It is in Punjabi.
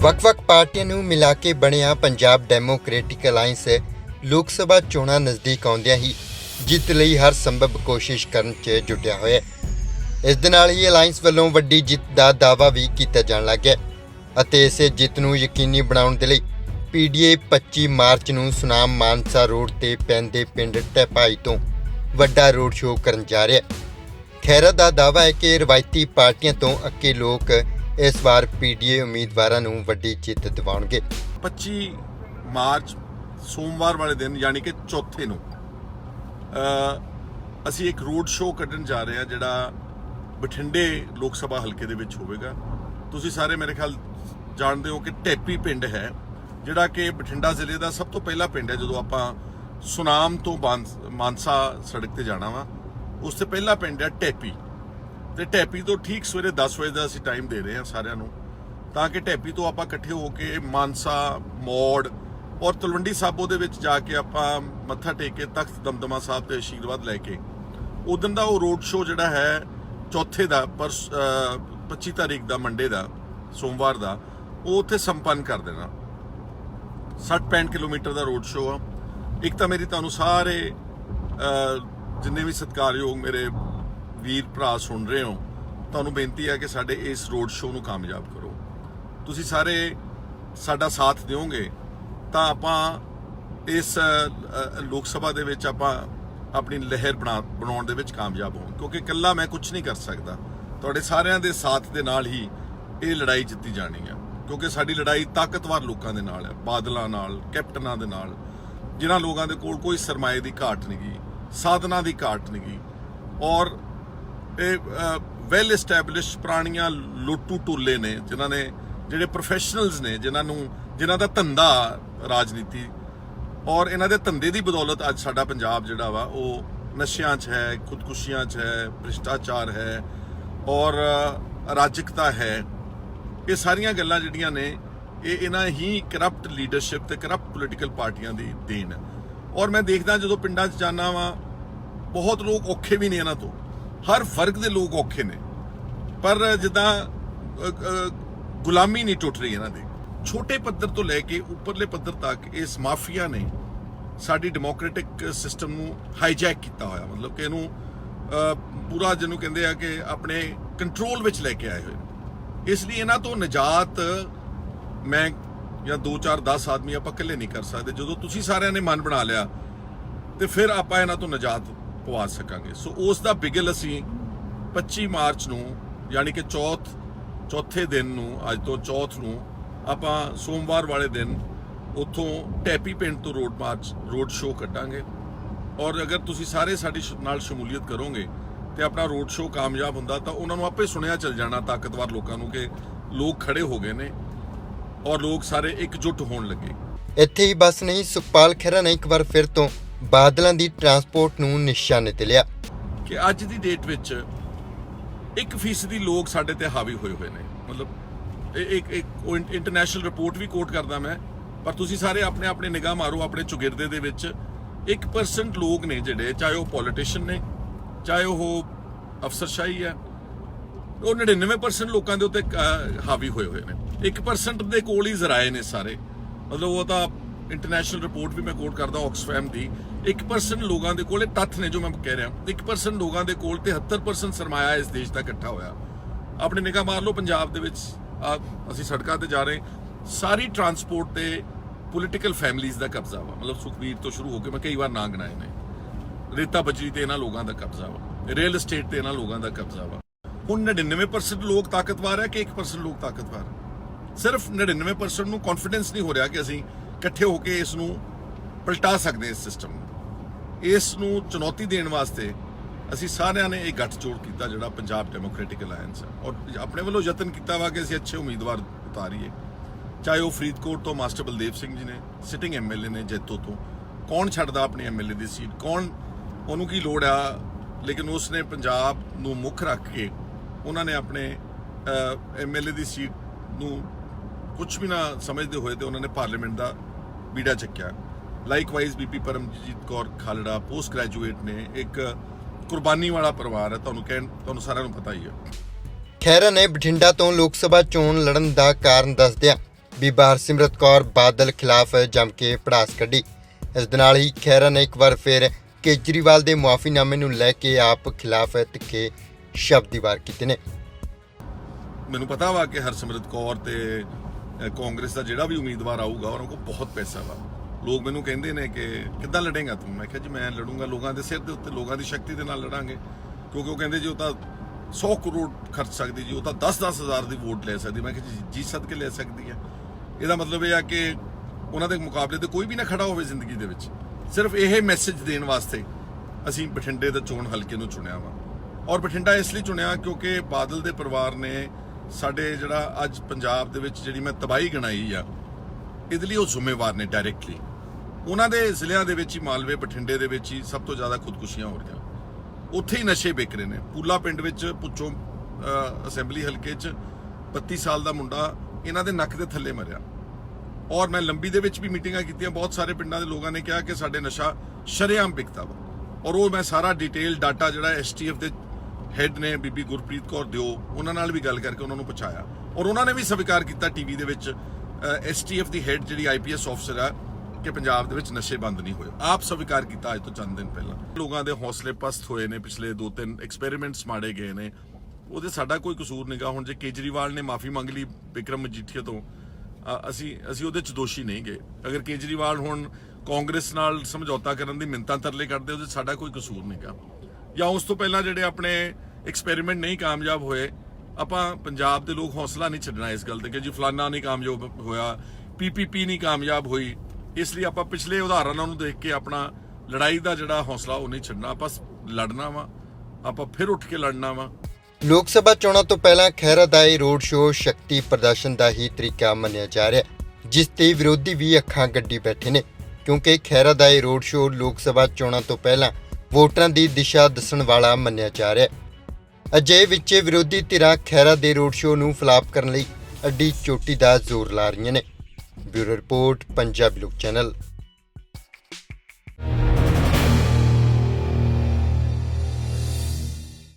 ਵੱਖ-ਵੱਖ ਪਾਰਟੀਆਂ ਨੂੰ ਮਿਲਾ ਕੇ ਬਣਿਆ ਪੰਜਾਬ ਡੈਮੋਕ੍ਰੈਟਿਕ ਅਲਾਈਅੰਸ ਲੋਕ ਸਭਾ ਚੋਣਾਂ ਨਜ਼ਦੀਕ ਆਉਂਦਿਆਂ ਹੀ ਜਿੱਤ ਲਈ ਹਰ ਸੰਭਵ ਕੋਸ਼ਿਸ਼ ਕਰਨ 'ਚ ਜੁਟਿਆ ਹੋਇਆ ਹੈ। ਇਸ ਦੇ ਨਾਲ ਹੀ ਅਲਾਈਅੰਸ ਵੱਲੋਂ ਵੱਡੀ ਜਿੱਤ ਦਾ ਦਾਅਵਾ ਵੀ ਕੀਤਾ ਜਾਣ ਲੱਗਾ ਹੈ ਅਤੇ ਇਸੇ ਜਿੱਤ ਨੂੰ ਯਕੀਨੀ ਬਣਾਉਣ ਦੇ ਲਈ ਪੀਡੀਏ 25 ਮਾਰਚ ਨੂੰ ਸੁਨਾਮ ਮਾਨਸਾ ਰੋਡ ਤੇ ਪੈਂਦੇ ਪਿੰਡ ਟੈਪਾਈ ਤੋਂ ਵੱਡਾ ਰੋਡ ਸ਼ੋਅ ਕਰਨ ਜਾ ਰਿਹਾ ਹੈ। ਖੈਰਾ ਦਾ ਦਾਅਵਾ ਹੈ ਕਿ ਰਵਾਇਤੀ ਪਾਰਟੀਆਂ ਤੋਂ ਅੱਕੇ ਲੋਕ ਇਸ ਵਾਰ ਪੀਡੀਏ ਉਮੀਦਵਾਰਾਂ ਨੂੰ ਵੱਡੀ ਜਿੱਤ ਦਿਵਾਉਣਗੇ। 25 ਮਾਰਚ, ਸੋਮਵਾਰ ਵਾਲੇ ਦਿਨ, ਯਾਨੀ ਕਿ ਚੌਥੇ ਨੂੰ। ਅਸੀਂ ਇੱਕ ਰੋਡ ਸ਼ੋਅ ਕੱਢਣ ਜਾ ਰਹੇ ਹਾਂ, ਜਿਹੜਾ ਬਠਿੰਡੇ ਲੋਕ ਸਭਾ ਹਲਕੇ ਦੇ ਵਿੱਚ ਹੋਵੇਗਾ। ਤੁਸੀਂ ਸਾਰੇ ਮੇਰੇ ਖਿਆਲ ਜਾਣਦੇ ਹੋ ਕਿ ਟੈਪੀ ਪਿੰਡ ਹੈ, ਜਿਹੜਾ ਕਿ ਬਠਿੰਡਾ ਜ਼ਿਲ੍ਹੇ ਦਾ ਸਭ ਤੋਂ ਪਹਿਲਾ ਪਿੰਡ ਹੈ, ਜਦੋਂ ਆਪਾਂ ਸੁਨਾਮ ਤੋਂ ਬਾਂਸ- ਮਾਨਸਾ ਸੜਕ ਤੇ ਜਾਣਾ ਵਾ। ਉਸ ਤੋਂ ਪਹਿਲਾ ਪਿੰਡ ਹੈ ਟੈਪੀ। ਤੇ ਟੈਪੀ ਤੋਂ ਠੀਕ ਸਵੇਰੇ 10 ਵਜੇ ਦਾ ਅਸੀਂ ਟਾਈਮ ਦੇ ਰਹੇ ਹਾਂ ਸਾਰਿਆਂ ਨੂੰ, ਤਾਂ ਕਿ ਟੈਪੀ ਤੋਂ ਆਪਾਂ ਇਕੱਠੇ ਹੋ ਕੇ ਮਾਨਸਾ, ਮੋੜ ਔਰ ਤਲਵੰਡੀ ਸਾਬੋ ਦੇ ਵਿੱਚ ਜਾ ਕੇ ਆਪਾਂ ਮੱਥਾ ਟੇਕ ਕੇ ਤਖਤ ਦਮਦਮਾ ਸਾਹਿਬ ਤੇ ਆਸ਼ੀਰਵਾਦ ਲੈ ਕੇ ਉਦੋਂ ਦਾ ਉਹ ਰੋਡ ਸ਼ੋਅ ਜਿਹੜਾ ਹੈ ਚੌਥੇ ਦਾ ਪਰ 25 ਤਾਰੀਖ ਦਾ ਮੰਡੇ ਦਾ, ਸੋਮਵਾਰ ਦਾ, ਉਹ ਉੱਥੇ ਸੰਪੰਨ ਕਰ ਦੇਣਾ। 60-65 ਕਿਲੋਮੀਟਰ ਦਾ ਰੋਡ ਸ਼ੋਅ ਆ। ਇੱਕ ਤਾਂ ਮੇਰੀ ਤੁਹਾਨੂੰ ਸਾਰੇ ਜਿੰਨੇ ਵੀ ਸਤਿਕਾਰਯੋਗ ਮੇਰੇ ਵੀਰ ਭਰਾ ਸੁਣ ਰਹੇ ਹੋ, ਤੁਹਾਨੂੰ ਬੇਨਤੀ ਹੈ ਕਿ ਸਾਡੇ ਇਸ ਰੋਡ ਸ਼ੋਅ ਨੂੰ ਕਾਮਯਾਬ ਕਰੋ। ਤੁਸੀਂ ਸਾਰੇ ਸਾਡਾ ਸਾਥ ਦਿਓਗੇ, ਤਾਂ ਆਪਾਂ ਇਸ ਲੋਕ ਸਭਾ ਦੇ ਵਿੱਚ ਆਪਾਂ ਆਪਣੀ ਲਹਿਰ ਬਣਾ, ਬਣਾਉਣ ਦੇ ਵਿੱਚ ਕਾਮਯਾਬ ਹੋਵਾਂ ਕਿਉਂਕਿ ਇਕੱਲਾ ਮੈਂ ਕੁਝ ਨਹੀਂ ਕਰ ਸਕਦਾ। ਤੁਹਾਡੇ ਸਾਰਿਆਂ ਦੇ ਸਾਥ ਦੇ ਨਾਲ ਹੀ ਇਹ ਲੜਾਈ ਜਿੱਤੀ ਜਾਣੀ ਹੈ ਕਿਉਂਕਿ ਸਾਡੀ ਲੜਾਈ ਤਾਕਤਵਰ ਲੋਕਾਂ ਦੇ ਨਾਲ ਹੈ ਬਾਦਲਾਂ ਨਾਲ, ਕੈਪਟਨਾਂ ਦੇ ਨਾਲ। ਜਿਨ੍ਹਾਂ ਲੋਕਾਂ ਦੇ ਕੋਲ ਕੋਈ ਸਰਮਾਏ ਦੀ ਘਾਟ ਨਹੀਂ ਨਹੀਂਗੀ ਸਾਧਨਾਂ ਦੀ ਘਾਟ ਨਹੀਂ ਨਹੀਂਗੀ ਔਰ ਇਹ ਵੈਲ ਐਸਟੈਬਲਿਸ਼ਡ ਪੁਰਾਣੀਆਂ ਲੋਟੂ ਟੋਲੇ ਨੇ ਜਿਨ੍ਹਾਂ ਨੇ ਜਿਹੜੇ ਪ੍ਰੋਫੈਸ਼ਨਲਸ ਨੇ ਜਿਨ੍ਹਾਂ ਨੂੰ ਜਿਨ੍ਹਾਂ ਦਾ ਧੰਦਾ ਰਾਜਨੀਤੀ ਔਰ ਇਹਨਾਂ ਦੇ ਧੰਦੇ ਦੀ ਬਦੌਲਤ ਅੱਜ ਸਾਡਾ ਪੰਜਾਬ ਜਿਹੜਾ ਵਾ ਉਹ ਨਸ਼ਿਆਂ 'ਚ ਹੈ ਖੁਦਕੁਸ਼ੀਆਂ 'ਚ ਹੈ ਭ੍ਰਿਸ਼ਟਾਚਾਰ ਹੈ ਔਰ ਅ, ਹੈ। ਇਹ ਸਾਰੀਆਂ ਗੱਲਾਂ ਜਿਹੜੀਆਂ ਨੇ ਇਹ ਇਹਨਾਂ ਹੀ ਕਰਪਟ ਲੀਡਰਸ਼ਿਪ ਤੇ ਕਰਪਟ ਪੋਲੀਟੀਕਲ ਪਾਰਟੀਆਂ ਦੀ ਦੇਣ। ਔਰ ਮੈਂ ਦੇਖਦਾ ਜਦੋਂ ਪਿੰਡਾਂ 'ਚ ਜਾਣਾ ਵਾਂ ਬਹੁਤ ਲੋਕ ਔਖੇ ਵੀ ਨੇ ਇਹਨਾਂ ਤੋਂ। ਹਰ ਵਰਗ ਦੇ ਲੋਕ ਔਖੇ ਨੇ। ਪਰ ਜਿੱਦਾਂ ਗੁਲਾਮੀ ਨਹੀਂ ਟੁੱਟ ਰਹੀ ਇਹਨਾਂ ਦੀ। ਛੋਟੇ ਪੱਧਰ ਤੋਂ ਲੈ ਕੇ ਉੱਪਰਲੇ ਪੱਧਰ ਤੱਕ ਇਸ ਮਾਫੀਆ ਨੇ ਸਾਡੀ ਡੈਮੋਕ੍ਰੈਟਿਕ ਸਿਸਟਮ ਨੂੰ ਹਾਈਜੈਕ ਕੀਤਾ ਹੋਇਆ। ਮਤਲਬ ਕਿ ਇਹਨੂੰ ਪੂਰਾ ਜਿਹਨੂੰ ਕਹਿੰਦੇ ਆ ਕਿ ਆਪਣੇ ਕੰਟਰੋਲ ਵਿੱਚ ਲੈ ਕੇ ਆਏ ਹੋਏ। ਇਸ ਲਈ ਇਹਨਾਂ ਤੋਂ ਨਜਾਤ ਮੈਂ ਜਾਂ 2 4 10 ਆਦਮੀ ਆਪਾਂ ਇਕੱਲੇ ਨਹੀਂ ਕਰ ਸਕਦੇ। ਜਦੋਂ ਤੁਸੀਂ ਸਾਰਿਆਂ ਨੇ ਮਨ ਬਣਾ ਲਿਆ, ਤੇ ਫਿਰ ਆਪਾਂ ਇਹਨਾਂ ਤੋਂ ਨਜਾਤ ਪਵਾ ਸਕਾਂਗੇ। ਸੋ ਉਸ ਦਾ ਬਿਗਲ ਅਸੀਂ 25 ਮਾਰਚ ਨੂੰ, ਯਾਨੀ ਕਿ ਚੌਥ, ਚੌਥੇ ਦਿਨ ਨੂੰ, ਅੱਜ ਤੋਂ ਚੌਥ ਨੂੰ ਆਪਾਂ ਸੋਮਵਾਰ ਵਾਲੇ ਦਿਨ ਉੱਥੋਂ ਟੈਪੀ ਪਿੰਡ ਤੋਂ ਰੋਡ ਮਾਰਚ, ਰੋਡ ਸ਼ੋਅ ਕੱਢਾਂਗੇ। ਔਰ ਅਗਰ ਤੁਸੀਂ ਸਾਰੇ ਸਾਡੀ ਨਾਲ ਸ਼ਮੂਲੀਅਤ ਕਰੋਗੇ ਤੇ ਆਪਣਾ ਰੋਡ ਸ਼ੋਅ ਕਾਮਯਾਬ ਹੁੰਦਾ ਤਾਂ ਉਹਨਾਂ ਨੂੰ ਆਪੇ ਸੁਣਿਆ ਚੱਲ ਜਾਣਾ ਤਾਕਤਵਰ ਲੋਕਾਂ ਨੂੰ ਕਿ ਲੋਕ ਖੜੇ ਹੋ ਗਏ ਨੇ ਔਰ ਲੋਕ ਸਾਰੇ ਇਕਜੁੱਟ ਹੋਣ ਲੱਗੇ। ਇੱਥੇ ਹੀ ਬਸ ਨਹੀਂ, ਸੁਖਪਾਲ ਖਹਿਰਾ ਨੇ ਇੱਕ ਵਾਰ ਫਿਰ ਤੋਂ ਬਾਦਲਾਂ ਦੀ ਟਰਾਂਸਪੋਰਟ ਨੂੰ ਨਿਸ਼ਾਨੇ ਤੇ ਲਿਆ। ਕਿ ਅੱਜ ਦੀ ਡੇਟ ਵਿੱਚ 1% ਲੋਕ ਸਾਡੇ ਤੇ ਹਾਵੀ ਹੋਏ ਹੋਏ ਨੇ। ਮਤਲਬ ਇੱਕ ਇੱਕ ਇੰਟਰਨੈਸ਼ਨਲ ਰਿਪੋਰਟ ਵੀ ਕੋਟ ਕਰਦਾ ਮੈਂ, ਪਰ ਤੁਸੀਂ ਸਾਰੇ ਆਪਣੇ ਆਪਣੇ ਨਿਗਾਹ ਮਾਰੋ, ਆਪਣੇ ਚੁਗਿਰਦੇ ਦੇ ਵਿੱਚ 1% ਲੋਕ ਨੇ ਜਿਹੜੇ, ਚਾਹੇ ਉਹ ਪੋਲੀਟੀਸ਼ੀਅਨ ਨੇ, ਚਾਹੇ ਉਹ ਅਫਸਰਸ਼ਾਹੀ ਹੈ, ਉਹ 99% ਲੋਕਾਂ ਦੇ ਉੱਤੇ ਹਾਵੀ ਹੋਏ ਹੋਏ ਨੇ। 1% ਦੇ ਕੋਲ ਹੀ ਜ਼ਰਾਏ ਨੇ ਸਾਰੇ। ਮਤਲਬ ਉਹ ਤਾਂ ਇੰਟਰਨੈਸ਼ਨਲ ਰਿਪੋਰਟ ਵੀ ਮੈਂ ਕੋਟ ਕਰਦਾ ਆਕਸਫੈਮ ਦੀ 1% ਲੋਕਾਂ ਦੇ ਕੋਲ ਤੱਥ ਨੇ ਜੋ ਮੈਂ ਕਹਿ ਰਿਹਾ। 1% ਲੋਕਾਂ ਦੇ ਕੋਲ 73% ਸਰਮਾਇਆ ਇਸ ਦੇਸ਼ ਦਾ ਇਕੱਠਾ ਹੋਇਆ। ਆਪਣੀ ਨਿਗਾਹ ਮਾਰ ਲਓ ਪੰਜਾਬ ਦੇ ਵਿੱਚ ਅਸੀਂ ਸੜਕਾਂ ਤੇ ਜਾ ਰਹੇ, ਸਾਰੀ ਟਰਾਂਸਪੋਰਟ ਤੇ ਪੋਲੀਟੀਕਲ ਫੈਮਿਲੀਜ਼ ਦਾ ਕਬਜ਼ਾ ਵਾ। ਮਤਲਬ ਸੁਖਬੀਰ ਤੋਂ ਸ਼ੁਰੂ ਹੋ ਕੇ ਮੈਂ ਕਈ ਵਾਰ ਨਾਂ ਗਣਾਏ ਨੇ ਰੇਤਾ ਬਜਰੀ ਤੇ ਇਹਨਾਂ ਲੋਕਾਂ ਦਾ ਕਬਜ਼ਾ ਵਾ। ਰੀਅਲ ਏਸਟੇਟ ਤੇ ਇਹਨਾਂ ਲੋਕਾਂ ਦਾ ਕਬਜ਼ਾ ਵਾ। ਹੁਣ 99% ਲੋਕ ਤਾਕਤਵਰ ਹੈ ਕਿ 1% ਲੋਕ ਤਾਕਤਵਰ ਸਿਰਫ 99% ਨੂੰ ਕੌਨਫੀਡੈਂਸ ਨਹੀਂ ਹੋ ਰਿਹਾ ਕਿ ਅਸੀਂ ਇਕੱਠੇ ਹੋ ਕੇ ਇਸ ਨੂੰ ਪਲਟਾ ਸਕਦੇ ਹਾਂ ਇਸ ਸਿਸਟਮ ਨੂੰ। ਇਸ ਨੂੰ ਚੁਣੌਤੀ ਦੇਣ ਵਾਸਤੇ ਅਸੀਂ ਸਾਰਿਆਂ ਨੇ ਇਹ ਗੱਠਜੋੜ ਕੀਤਾ ਜਿਹੜਾ ਪੰਜਾਬ ਡੈਮੋਕ੍ਰੈਟਿਕ ਅਲਾਈਅੰਸ ਹੈ। ਔਰ ਆਪਣੇ ਵੱਲੋਂ ਯਤਨ ਕੀਤਾ ਵਾ ਕਿ ਅਸੀਂ ਅੱਛੇ ਉਮੀਦਵਾਰ ਉਤਾਰੀਏ। ਚਾਹੇ ਉਹ ਫਰੀਦਕੋਟ ਤੋਂ ਮਾਸਟਰ ਬਲਦੇਵ ਸਿੰਘ ਜੀ ਨੇ ਸਿਟਿੰਗ ਐਮਐਲਏ ਨੇ ਜੈਤੋ ਤੋਂ। ਕੌਣ ਛੱਡਦਾ ਆਪਣੀ ਐਮਐਲਏ ਦੀ ਸੀਟ ਕੌਣ ਉਹਨੂੰ ਕੀ ਲੋੜ ਆ? ਲੇਕਿਨ ਉਸ ਨੇ ਪੰਜਾਬ ਨੂੰ ਮੁੱਖ ਰੱਖ ਕੇ ਉਹਨਾਂ ਨੇ ਆਪਣੇ ਐਮਐਲਏ ਦੀ ਸੀਟ ਨੂੰ ਕੁਝ ਵੀ ਨਾ ਸਮਝਦੇ ਹੋਏ ਤੇ ਉਹਨਾਂ ਨੇ ਪਾਰਲੀਮੈਂਟ ਦਾ ਬੀੜਾ ਚੱਕਿਆ। ਲਾਈਕਵਾਈਜ਼ ਬੀਪੀ ਪਰਮਜੀਤ ਕੌਰ ਖਾਲੜਾ ਪੋਸਟ ਗ੍ਰੈਜੂਏਟ ਨੇ ਇੱਕ ਕੁਰਬਾਨੀ ਵਾਲਾ ਪਰਿਵਾਰ ਹੈ ਤੁਹਾਨੂੰ ਕਹਿਣ ਤੁਹਾਨੂੰ ਸਾਰਿਆਂ ਨੂੰ ਪਤਾ ਹੀ ਹੈ। ਖਹਿਰਾ ਨੇ ਬਠਿੰਡਾ ਤੋਂ ਲੋਕ ਸਭਾ ਚੋਣ ਲੜਨ ਦਾ ਕਾਰਨ ਦੱਸਦਿਆਂ ਬੀਬਾ ਹਰਸਿਮਰਤ ਕੌਰ ਬਾਦਲ ਖਿਲਾਫ ਜੰਮ ਕੇ ਪੜਾਸ ਕੱਢੀ। ਇਸ ਦੇ ਨਾਲ ਹੀ ਖਹਿਰਾ ਨੇ ਇੱਕ ਵਾਰ ਫਿਰ ਕੇਜਰੀਵਾਲ ਦੇ ਮੁਆਫੀਨਾਮੇ ਨੂੰ ਲੈ ਕੇ ਆਪ ਖਿਲਾਫ ਤਿੱਖੇ ਸ਼ਬਦ ਦੀ ਵਾਰ ਕੀਤੇ ਨੇ। ਮੈਨੂੰ ਪਤਾ ਵਾ ਕਿ ਹਰਸਿਮਰਤ ਕੌਰ ਤੇ ਕਾਂਗਰਸ ਦਾ ਜਿਹੜਾ ਵੀ ਉਮੀਦਵਾਰ ਆਊਗਾ ਉਹਨਾਂ ਕੋਲ ਬਹੁਤ ਪੈਸਾ ਵਾ। ਲੋਕ ਮੈਨੂੰ ਕਹਿੰਦੇ ਨੇ ਕਿ ਕਿੱਦਾਂ ਲੜੇਗਾ ਤੂੰ? ਮੈਂ ਕਿਹਾ ਜੀ, ਮੈਂ ਲੜੂੰਗਾ ਲੋਕਾਂ ਦੇ ਸਿਰ ਦੇ ਉੱਤੇ, ਲੋਕਾਂ ਦੀ ਸ਼ਕਤੀ ਦੇ ਨਾਲ ਲੜਾਂਗੇ। ਕਿਉਂਕਿ ਉਹ ਕਹਿੰਦੇ ਜੀ, ਉਹ ਤਾਂ 100 ਕਰੋੜ ਖਰਚ ਸਕਦੀ ਜੀ, ਉਹ ਤਾਂ 10-10 ਹਜ਼ਾਰ ਦੀ ਵੋਟ ਲੈ ਸਕਦੀ। ਮੈਂ ਕਿਹਾ ਜੀ ਜੀ ਸਦਕੇ ਲੈ ਸਕਦੀ ਹੈ ਇਹਦਾ ਮਤਲਬ ਇਹ ਆ ਕਿ ਉਹਨਾਂ ਦੇ ਮੁਕਾਬਲੇ ਤੇ ਕੋਈ ਵੀ ਨਾ ਖੜਾ ਹੋਵੇ ਜ਼ਿੰਦਗੀ ਦੇ ਵਿੱਚ। ਸਿਰਫ ਇਹ ਮੈਸੇਜ ਦੇਣ ਵਾਸਤੇ ਅਸੀਂ ਬਠਿੰਡੇ ਦੇ ਚੋਣ ਹਲਕੇ ਨੂੰ ਚੁਣਿਆ ਵਾ। ਔਰ ਬਠਿੰਡਾ ਇਸ ਲਈ ਚੁਣਿਆ ਕਿਉਂਕਿ ਬਾਦਲ ਦੇ ਪਰਿਵਾਰ ਨੇ ਸਾਡੇ ਜਿਹੜਾ ਅੱਜ ਪੰਜਾਬ ਦੇ ਵਿੱਚ ਜਿਹੜੀ ਮੈਂ ਤਬਾਹੀ ਗਣਾਈ ਆ, ਇਹਦੇ ਲਈ ਉਹ ਜ਼ਿੰਮੇਵਾਰ ਨੇ ਡਾਇਰੈਕਟਲੀ ਉਹਨਾਂ ਦੇ ਜ਼ਿਲ੍ਹਿਆਂ ਦੇ ਵਿੱਚ ਹੀ, ਮਾਲਵੇ, ਬਠਿੰਡੇ ਦੇ ਵਿੱਚ ਹੀ ਸਭ ਤੋਂ ਜ਼ਿਆਦਾ ਖੁਦਕੁਸ਼ੀਆਂ ਹੋ ਰਹੀਆਂ। ਉੱਥੇ ਹੀ ਨਸ਼ੇ ਵਿਕ ਰਹੇ ਨੇ। ਪੂਲਾ ਪਿੰਡ ਵਿੱਚ ਪੁੱਛੋ ਅਸੈਂਬਲੀ ਹਲਕੇ 'ਚ 32 ਸਾਲ ਦਾ ਮੁੰਡਾ ਇਹਨਾਂ ਦੇ ਨੱਕ ਦੇ ਥੱਲੇ ਮਰਿਆ। ਔਰ ਮੈਂ ਲੰਬੀ ਦੇ ਵਿੱਚ ਵੀ ਮੀਟਿੰਗਾਂ ਕੀਤੀਆਂ। ਬਹੁਤ ਸਾਰੇ ਪਿੰਡਾਂ ਦੇ ਲੋਕਾਂ ਨੇ ਕਿਹਾ ਕਿ ਸਾਡੇ ਨਸ਼ਾ ਸ਼ਰੇਆਮ ਵਿਕਦਾ ਵਾ। ਔਰ ਉਹ ਮੈਂ ਸਾਰਾ ਡਿਟੇਲ ਡਾਟਾ ਜਿਹੜਾ ਐਸਟੀਐਫ ਦੇ ਹੈੱਡ ਨੇ ਬੀਬੀ ਗੁਰਪ੍ਰੀਤ ਕੌਰ ਦਿਓ ਉਹਨਾਂ ਨਾਲ ਵੀ ਗੱਲ ਕਰਕੇ ਉਹਨਾਂ ਨੂੰ ਪਹੁੰਚਾਇਆ ਔਰ ਉਹਨਾਂ ਨੇ ਵੀ ਸਵੀਕਾਰ ਕੀਤਾ ਟੀਵੀ ਦੇ ਵਿੱਚ ਐਸਟੀਐਫ ਦੀ ਹੈੱਡ ਜਿਹੜੀ ਆਈਪੀਐਸ ਅਫਸਰ ਆ, ਕਿ ਪੰਜਾਬ ਦੇ ਵਿੱਚ ਨਸ਼ੇ ਬੰਦ ਨਹੀਂ ਹੋਏ। ਆਪ ਸਵੀਕਾਰ ਕੀਤਾ ਅੱਜ ਤੋਂ ਚੰਦ ਦਿਨ ਪਹਿਲਾਂ। ਲੋਕਾਂ ਦੇ ਹੌਸਲੇ ਪਸਤ ਹੋਏ ਨੇ, ਪਿਛਲੇ ਦੋ ਤਿੰਨ ਐਕਸਪੈਰੀਮੈਂਟਸ ਮਾੜੇ ਗਏ ਨੇ। ਉਹਦੇ ਸਾਡਾ ਕੋਈ ਕਸੂਰ ਨਹੀਂਗਾ ਹੁਣ ਜੇ ਕੇਜਰੀਵਾਲ ਨੇ ਮਾਫੀ ਮੰਗ ਲਈ ਵਿਕਰਮ ਮਜੀਠੀਆ ਤੋਂ ਅਸੀਂ ਅਸੀਂ ਉਹਦੇ ਚ ਦੋਸ਼ੀ ਨਹੀਂ ਗਏ। ਅਗਰ ਕੇਜਰੀਵਾਲ ਹੁਣ ਕਾਂਗਰਸ ਨਾਲ ਸਮਝੌਤਾ ਕਰਨ ਦੀ ਮਿੰਤਾਂ ਤਰਲੇ ਕਰਦੇ ਉਹਦੇ ਸਾਡਾ ਕੋਈ ਕਸੂਰ ਨਹੀਂਗਾ ਜਾਂ ਉਸ ਤੋਂ ਪਹਿਲਾਂ ਜਿਹੜੇ ਆਪਣੇ ਐਕਸਪੈਰੀਮੈਂਟ ਨਹੀਂ ਕਾਮਯਾਬ ਹੋਏ, ਆਪਾਂ ਪੰਜਾਬ ਦੇ ਲੋਕ ਹੌਸਲਾ ਨਹੀਂ ਛੱਡਣਾ ਇਸ ਗੱਲ ਤੇ ਕਿ ਜੀ ਫਲਾਨਾ ਨਹੀਂ ਕਾਮਯਾਬ ਹੋਇਆ ਪੀਪੀਪੀ ਨਹੀਂ ਕਾਮਯਾਬ ਹੋਈ। ਇਸ ਲਈ ਆਪਾਂ ਪਿਛਲੇ ਉਦਾਹਰਨਾਂ ਨੂੰ ਦੇਖ ਕੇ ਆਪਣਾ ਲੜਾਈ ਦਾ ਜਿਹੜਾ ਹੌਸਲਾ ਉਹ ਨਹੀਂ ਛੱਡਣਾ। ਆਪਾਂ ਲੜਨਾ ਵਾ, ਆਪਾਂ ਫਿਰ ਉੱਠ ਕੇ ਲੜਨਾ ਵਾ। ਲੋਕ ਸਭਾ ਚੋਣਾਂ ਤੋਂ ਪਹਿਲਾਂ ਖਹਿਰਾ ਦਾ ਰੋਡ ਸ਼ੋਅ ਸ਼ਕਤੀ ਪ੍ਰਦਰਸ਼ਨ ਦਾ ਹੀ ਤਰੀਕਾ ਮੰਨਿਆ ਜਾ ਰਿਹਾ ਜਿਸ ਤੇ ਵਿਰੋਧੀ ਵੀ ਅੱਖਾਂ ਗੱਡੀ ਬੈਠੇ ਨੇ। ਕਿਉਂਕਿ ਖਹਿਰਾ ਦਾ ਰੋਡ ਸ਼ੋਅ ਲੋਕ ਸਭਾ ਚੋਣਾਂ ਤੋਂ ਪਹਿਲਾਂ ਵੋਟਰਾਂ ਦੀ ਦਿਸ਼ਾ ਦੱਸਣ ਵਾਲਾ ਮੰਨਿਆ ਜਾ ਰਿਹਾ ਹੈ। ਅਜੇ ਵਿੱਚ ਵਿਰੋਧੀ ਧਿਰਾਂ ਖਹਿਰਾ ਦੇ ਰੋਡ ਸ਼ੋਅ ਨੂੰ ਫਲਾਪ ਕਰਨ ਲਈ ਅੱਡੀ ਚੋਟੀ ਦਾ ਜ਼ੋਰ ਲਾ ਰਹੀਆਂ ਨੇ। ਬਿਊਰੋ ਰਿਪੋਰਟ, ਪੰਜਾਬੀ ਲੋਕ ਚੈਨਲ।